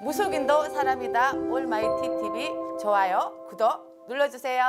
무속인도 사람이다 올마이티 TV 좋아요 구독 눌러주세요.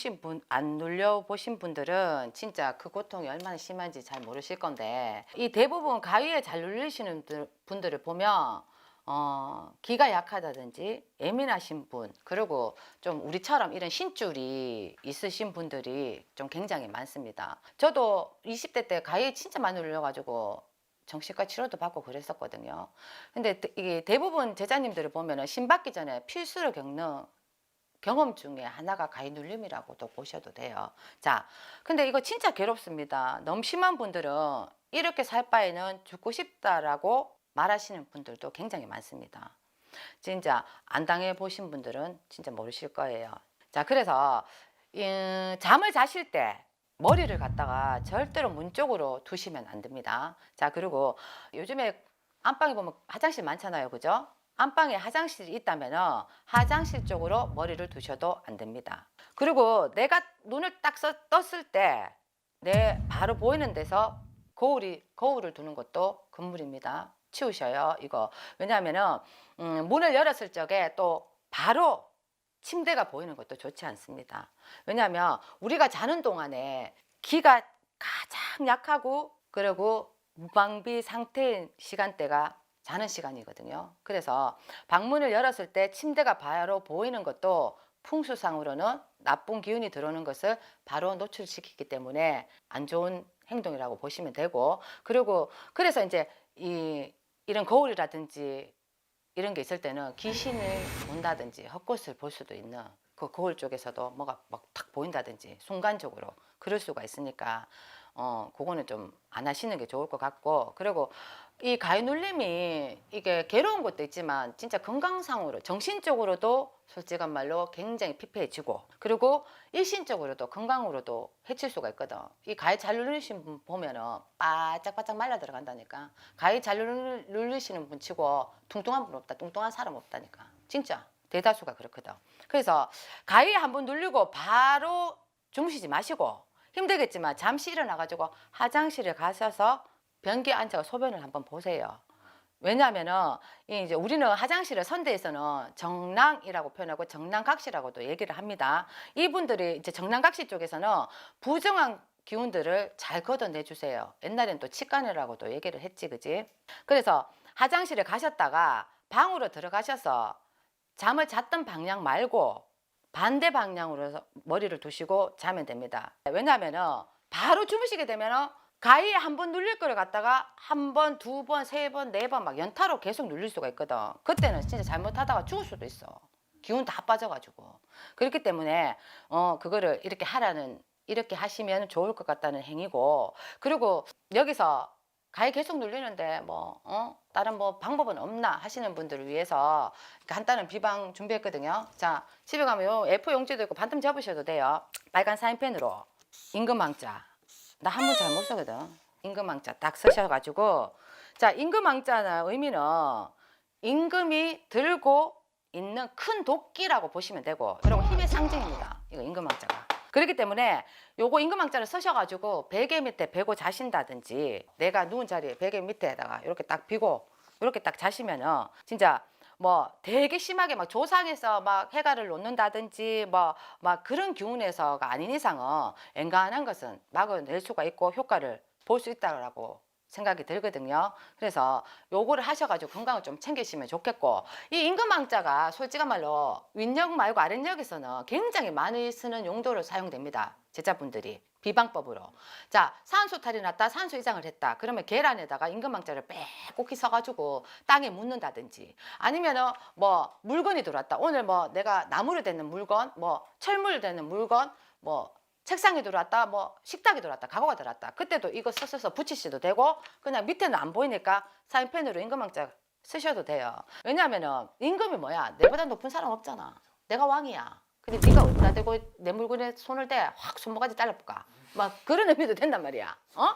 눌리신 분, 안 눌려 보신 분들은 진짜 그 고통이 얼마나 심한지 잘 모르실 건데 이 대부분 가위에 잘 눌리시는 분들- 분들을 보면 어, 기가 약하다든지 예민하신 분 그리고 좀 우리처럼 이런 신줄이 있으신 분들이 좀 굉장히 많습니다. 저도 20대 때 가위 진짜 많이 눌려가지고 정신과 치료도 받고 그랬었거든요. 근데 대- 이게 대부분 제자님들을 보면은 신 받기 전에 필수로 겪는 경험 중에 하나가 가위 눌림이라고도 보셔도 돼요. 자, 근데 이거 진짜 괴롭습니다. 너무 심한 분들은 이렇게 살 바에는 죽고 싶다라고 말하시는 분들도 굉장히 많습니다. 진짜 안 당해 보신 분들은 진짜 모르실 거예요. 자, 그래서 이, 잠을 자실 때 머리를 갖다가 절대로 문 쪽으로 두시면 안 됩니다. 자, 그리고 요즘에 안방에 보면 화장실 많잖아요. 그죠? 안방에 화장실이 있다면 화장실 쪽으로 머리를 두셔도 안 됩니다. 그리고 내가 눈을 딱 써- 떴을 때 내 바로 보이는 데서 거울이 거울을 두는 것도 금물입니다. 치우셔요. 이거 왜냐하면은 음, 문을 열었을 적에 또 바로 침대가 보이는 것도 좋지 않습니다. 왜냐하면 우리가 자는 동안에 기가 가장 약하고 그리고 무방비 상태인 시간대가 자는 시간이거든요. 그래서 방문을 열었을 때 침대가 바로 보이는 것도 풍수상으로는 나쁜 기운이 들어오는 것을 바로 노출시키기 때문에 안 좋은 행동이라고 보시면 되고 그리고 그래서 이제 이 이런 거울이라든지 이런 게 있을 때는 귀신을 본다든지 헛것을 볼 수도 있는 그 거울 쪽에서도 뭐가 막 탁 보인다든지 순간적으로 그럴 수가 있으니까 어 그거는 좀 안 하시는 게 좋을 것 같고 그리고 이 가위 눌림이 이게 괴로운 것도 있지만 진짜 건강상으로 정신적으로도 솔직한 말로 굉장히 피폐해지고 그리고 일신적으로도 건강으로도 해칠 수가 있거든. 이 가위 잘 누르신 분 보면은 바짝바짝 말라 들어간다니까. 가위 잘 누르시는 분 치고 뚱뚱한 분 없다. 뚱뚱한 사람 없다니까. 진짜 대다수가 그렇거든. 그래서 가위 한번 누르고 바로 주무시지 마시고 힘들겠지만 잠시 일어나가지고 화장실에 가셔서 변기에 앉아 소변을 한번 보세요. 왜냐하면은 이 이제 우리는 화장실을 선대에서는 정랑이라고 표현하고 정랑각시라고도 얘기를 합니다. 이분들이 이제 정랑각시 쪽에서는 부정한 기운들을 잘 걷어내 주세요. 옛날엔 또 치간이라고도 얘기를 했지, 그지? 그래서 화장실에 가셨다가 방으로 들어가셔서 잠을 잤던 방향 말고 반대 방향으로 머리를 두시고 자면 됩니다. 왜냐하면은 바로 주무시게 되면은 가위에 한 번 눌릴 거를 갖다가 한 번, 두 번, 세 번, 네 번 막 연타로 계속 눌릴 수가 있거든. 그때는 진짜 잘못하다가 죽을 수도 있어. 기운 다 빠져가지고. 그렇기 때문에 어 그거를 이렇게 하라는 이렇게 하시면 좋을 것 같다는 행위고 그리고 여기서 가위 계속 눌리는데 뭐 어? 다른 뭐 방법은 없나 하시는 분들을 위해서 간단한 비방 준비했거든요. 자 집에 가면 요 A4 용지도 있고 반틈 접으셔도 돼요. 빨간 사인펜으로 임금왕자 나 한 번 잘 못 쓰거든. 임금왕자 딱 쓰셔가지고 자 임금왕자는 의미는 임금이 들고 있는 큰 도끼라고 보시면 되고 여러분 힘의 상징입니다. 이거 임금왕자가. 그렇기 때문에 요거 임금왕자를 쓰셔가지고 베개 밑에 베고 자신다든지 내가 누운 자리에 베개 밑에다가 이렇게 딱 비고 이렇게 딱 자시면은 진짜 뭐 되게 심하게 막 조상에서 막 해가를 놓는다든지 뭐 막 그런 기운에서가 아닌 이상은 엔간한 것은 막아낼 수가 있고 효과를 볼 수 있다라고 생각이 들거든요. 그래서 요거를 하셔가지고 건강을 좀 챙기시면 좋겠고 이 임금왕자가 솔직한 말로 윗역 말고 아랫역에서는 굉장히 많이 쓰는 용도로 사용됩니다. 제자분들이 비방법으로 자 산소탈이 났다 산소 이장을 했다 그러면 계란에다가 임금왕자를 빼곡히 써가지고 땅에 묻는다든지 아니면은 뭐 물건이 들어왔다 오늘 뭐 내가 나무로 되는 물건 뭐 철물로 되는 물건 뭐 책상에 들어왔다 뭐 식탁에 들어왔다 가구가 들어왔다. 그때도 이거 써서 붙이셔도 되고 그냥 밑에는 안 보이니까 사인펜으로 임금왕자 쓰셔도 돼요. 왜냐하면은 임금이 뭐야? 내보다 높은 사람 없잖아. 내가 왕이야. 근데 네가 어디다 대고 내 물건에 손을 대? 확 손모가지 잘라볼까? 막 그런 의미도 된단 말이야. 어?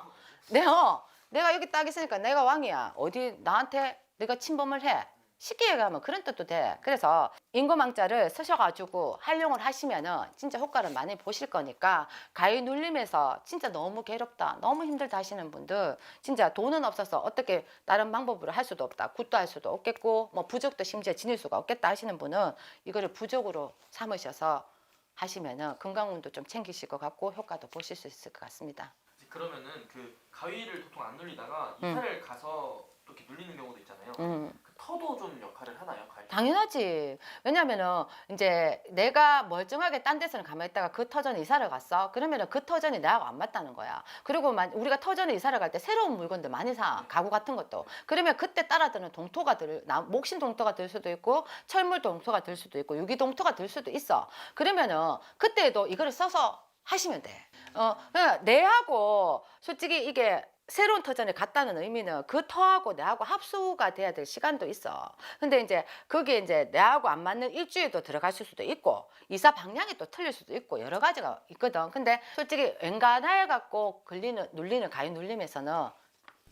내가 내가 여기 딱 있으니까 내가 왕이야. 어디 나한테 내가 침범을 해. 쉽게 얘기하면 그런 뜻도 돼. 그래서 인고망자를 쓰셔가지고 활용을 하시면은 진짜 효과를 많이 보실 거니까 가위 눌림에서 진짜 너무 괴롭다, 너무 힘들다 하시는 분들 진짜 돈은 없어서 어떻게 다른 방법으로 할 수도 없다, 굿도 할 수도 없겠고 뭐 부적도 심지어 지닐 수가 없겠다 하시는 분은 이거를 부적으로 삼으셔서 하시면은 건강운도 좀 챙기실 것 같고 효과도 보실 수 있을 것 같습니다. 그러면은 그 가위를 도통 안 눌리다가 음. 이사를 가서 또 이렇게 눌리는 경우도 있잖아요. 음. 그 터도 좀 역할을 하나요, 가위? 당연하지. 왜냐면은 이제 내가 멀쩡하게 딴 데서는 가만히 있다가 그 터전에 이사를 갔어. 그러면은 그 터전이 나하고 안 맞다는 거야. 그리고 만- 우리가 터전에 이사를 갈 때 새로운 물건들 많이 사. 가구 같은 것도. 그러면 그때 따라드는 동토가 들, 나, 목신 동토가 들 수도 있고 철물 동토가 들 수도 있고 유기 동토가 들 수도 있어. 그러면은 그때도 이거를 써서 하시면 돼. 어, 그러니까 내하고 솔직히 이게 새로운 터전에 갔다는 의미는 그 터하고 내하고 합수가 돼야 될 시간도 있어. 근데 이제 그게 이제 내하고 안 맞는 일주일도 들어갔을 수도 있고 이사 방향이 또 틀릴 수도 있고 여러 가지가 있거든. 근데 솔직히 웬간하에 갖고 걸리는 눌리는 가위 눌림에서는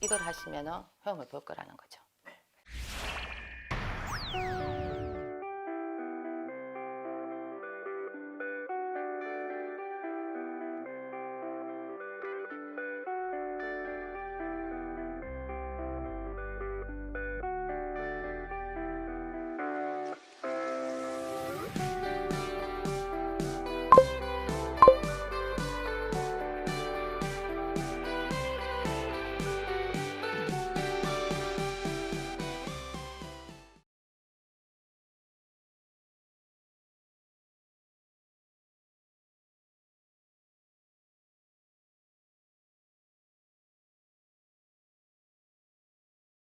이걸 하시면은 효험을 볼 거라는 거죠.